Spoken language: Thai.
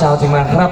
ชาวทีมงานครับ